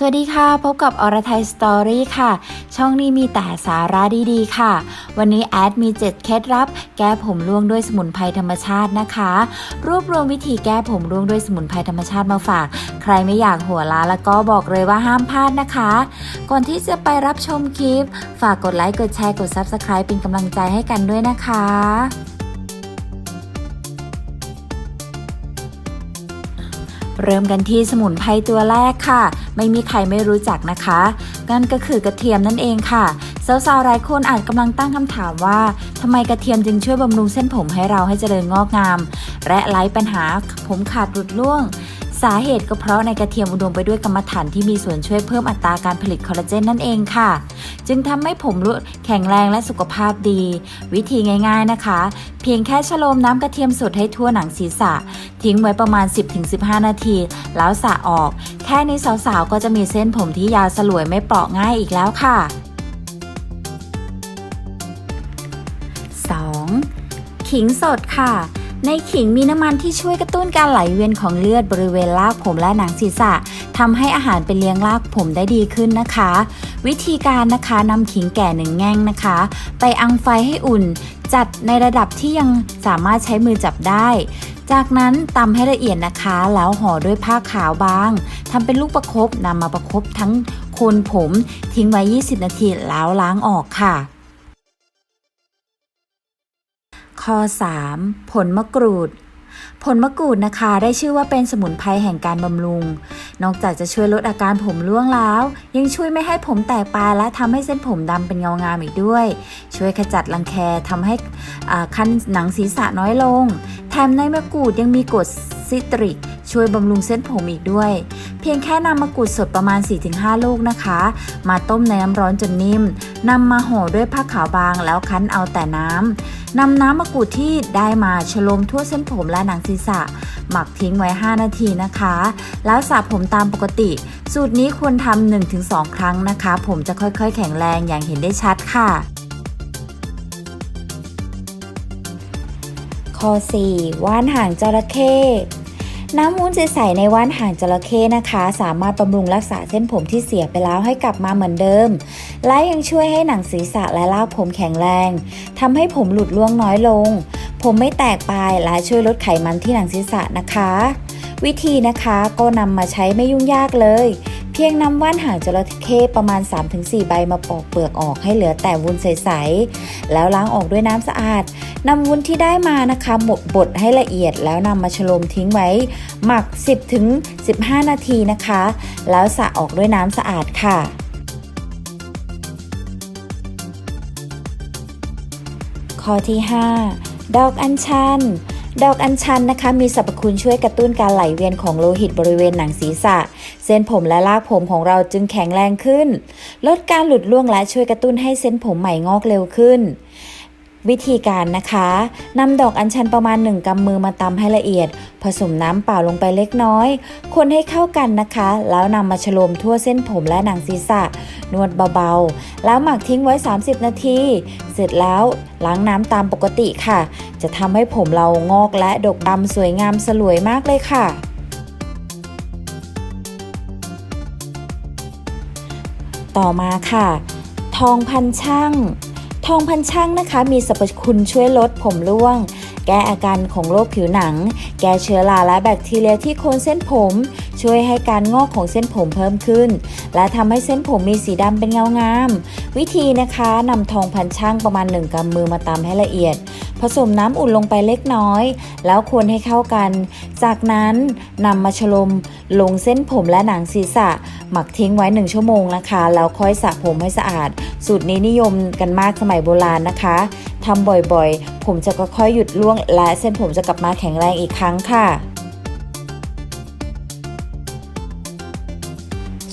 สวัสดีค่ะ พบกับอรไทยสตอรี่ค่ะ ช่องนี้มีแต่สาระดีๆ ค่ะ วันนี้แอดมี 7 เคล็ดลับ แก้ผมร่วงด้วยสมุนไพรธรรมชาตินะคะ รวบรวมวิธีแก้ผมร่วงด้วยสมุนไพรธรรมชาติมาฝาก ใครไม่อยากหัวล้าแล้วก็บอกเลยว่าห้ามพลาดนะคะ ก่อนที่จะไปรับชมคลิป ฝากกดไลค์กดแชร์กด Subscribe เป็นกำลังใจให้กันด้วยนะคะ เริ่มกันที่สมุนไพรตัวแรกค่ะ ไม่มีใครไม่รู้จักนะคะนั่นก็คือกระเทียมนั่นเองค่ะสาวๆหลายคนอาจกำลังตั้งคำถามว่าทำไมกระเทียมจึงช่วยบำรุงเส้นผมให้เราให้เจริญงอกงาม และไร้ปัญหาผมขาดหลุดร่วง สาเหตุก็เพราะในกระเทียมอุดมไปด้วยกรรมฐานที่มีส่วนช่วยเพิ่มอัตราการผลิตคอลลาเจนนั่นเองค่ะ จึงทำให้ผมรุ่แข็งแรงและสุขภาพดี วิธีง่าย ๆนะคะ เพียงแค่ชโลมน้ำกระเทียมสดให้ทั่วหนังศีรษะ ทิ้งไว้ประมาณ 10-15 นาที แล้วสระออก แค่นี้สาวๆก็จะมีเส้นผมที่ยาวสลวยไม่เปราะง่ายอีกแล้วค่ะ 2. ขิงสดค่ะ ในขิงมีน้ำมันที่ช่วยกระตุ้นการไหลเวียนของเลือดบริเวณรากผมและหนังศีรษะทำให้อาหารเป็นเลี้ยงรากผมได้ดีขึ้นนะคะ วิธีการนะคะนำขิงแก่หนึ่งแง่งนะคะ ไปอังไฟให้อุ่น จัดในระดับที่ยังสามารถใช้มือจับได้ จากนั้นตำให้ละเอียดนะคะ แล้วห่อด้วยผ้าขาวบางทำเป็นลูกประคบนำมาประคบทั้งโคนผมทิ้งไว้ 20 นาทีแล้วล้างออกค่ะ ข้อ 3. ผลมะกรูด ผลมะกรูดนะคะได้ชื่อว่าเป็นสมุนไพรแห่งการบำรุง นอกจากจะช่วยลดอาการผมร่วงแล้ว ยังช่วยไม่ให้ผมแตกปลายและทำให้เส้นผมดำเป็นเงางามอีกด้วย ช่วยขจัดรังแคทำให้คันหนังศีรษะน้อยลง แถมในมะกรูดยังมีกรดซิตริก ช่วยบำรุงเส้นผมอีกด้วย พียงแค่นำมะกรูดสดประมาณ 4-5 ลูกนะคะ มาต้มในน้ำร้อนจนนิ่มนำมาห่อด้วยผ้าขาวบางแล้วคั้นเอาแต่น้ำนำน้ำมะกรูดที่ได้มาชโลมทั่วเส้นผมและหนังศีรษะ หมักทิ้งไว้ 5 นาทีนะคะ แล้วสระผมตามปกติ สูตรนี้ควรทำ 1-2 ครั้งนะคะ ผมจะค่อยๆ แข็งแรงอย่างเห็นได้ชัดค่ะข้อ 4. ว่านหางจระเข้ น้ำมูนใสๆในว่านหางจระเข้นะคะ สามารถบำรุงรักษาเส้นผมที่เสียไปแล้วให้กลับมาเหมือนเดิม และยังช่วยให้หนังศีรษะและรากผมแข็งแรงทำให้ผมหลุดร่วงน้อยลง ผมไม่แตกปลายและช่วยลดไขมันที่หนังศีรษะนะคะ วิธีนะคะก็นำมาใช้ไม่ยุ่งยากเลย พียงนำว่านหางจระเข้ประมาณ 3-4 ใบมาปอกเปลือกออกให้เหลือแต่วุ้นใสๆ แล้วล้างออกด้วยน้ำสะอาดนำวุ้นที่ได้มานะคะบดบดให้ละเอียดแล้วนำมาชโลมทิ้งไว้ หมัก 10ถึง15 นาทีนะคะ แล้วสระออกด้วยน้ำสะอาดค่ะข้อที่ 5 ดอกอัญชัน ดอกอัญชันนะคะมีสรรพคุณช่วยกระตุ้นการไหลเวียนของโลหิตบริเวณหนังศีรษะ เส้นผมและรากผมของเราจึงแข็งแรงขึ้น ลดการหลุดร่วงและช่วยกระตุ้นให้เส้นผมใหม่งอกเร็วขึ้น วิธีการนะคะนำดอกอัญชันประมาณ 1กำมือมาตำให้ละเอียด ผสมน้ำเปล่าลงไปเล็กน้อย คนให้เข้ากันนะคะ แล้วนำมาฉโลมทั่วเส้นผมและหนังศีรษะ นวดเบาๆ แล้วหมักทิ้งไว้ 30 นาที เสร็จแล้วล้างน้ำตามปกติค่ะ จะทำให้ผมเรางอกและดกดำสวยงามสลวยมากเลยค่ะต่อมาค่ะ ทองพันช่าง ทองพันช่างนะคะ มีสรรพคุณช่วยลดผมร่วง แก้อาการของโรคผิวหนัง แก้เชื้อราและแบคทีเรียที่โคนเส้นผม ช่วยให้การงอกของเส้นผมเพิ่มขึ้น และทำให้เส้นผมมีสีดำเป็นเงางาม วิธีนะคะนำทองพันช่างประมาณ 1กำมือมาตำให้ละเอียด ผสมน้ำอุ่นลงไปเล็กน้อย แล้วคนให้เข้ากัน จากนั้นนำมาชลมลงเส้นผมและหนังศีรษะ หมักทิ้งไว้ 1 ชั่วโมงนะคะ แล้วค่อยสระผมให้สะอาด สูตรนี้นิยมกันมากสมัยโบราณนะคะทำบ่อยๆ ผมจะค่อยๆหยุดร่วง และเส้นผมจะกลับมาแข็งแรงอีกครั้งค่ะ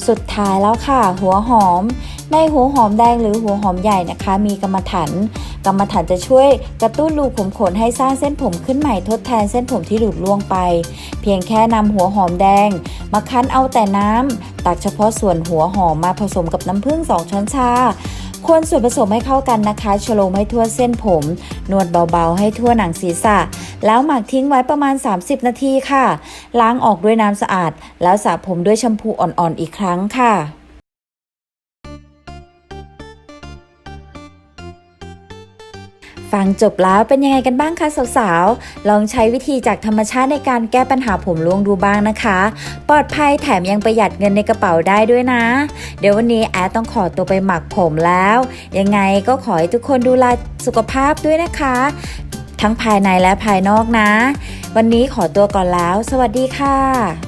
สุดท้ายแล้วค่ะ หัวหอม ในหัวหอมแดงหรือหัวหอมใหญ่นะคะ มีกรรมฐานกรรมฐานจะช่วยกระตุ้นรูขุมขนให้สร้างเส้นผมขึ้นใหม่ทดแทนเส้นผมที่หลุดร่วงไป เพียงแค่นำหัวหอมแดง มาคั้นเอาแต่น้ำตักเฉพาะส่วนหัวหอมมาผสมกับน้ำผึ้ง2ช้อนชาคนส่วนผสมให้เข้ากันนะคะชโลมให้ทั่วเส้นผม นวดเบาๆ ให้ทั่วหนังศีรษะ แล้วหมักทิ้งไว้ประมาณ 30 นาทีค่ะ ล้างออกด้วยน้ำสะอาด แล้วสระผมด้วยแชมพูอ่อนๆอีกครั้งค่ะ ฟังจบแล้วเป็นยังไงกันบ้างคะสาวๆ ลองใช้วิธีจากธรรมชาติในการแก้ปัญหาผมร่วงดูบ้างนะคะ ปลอดภัยแถมยังประหยัดเงินในกระเป๋าได้ด้วยนะ เดี๋ยววันนี้แอดต้องขอตัวไปหมักผมแล้ว ยังไงก็ขอให้ทุกคนดูแลสุขภาพด้วยนะคะ ทั้งภายในและภายนอกนะ วันนี้ขอตัวก่อนแล้ว สวัสดีค่ะ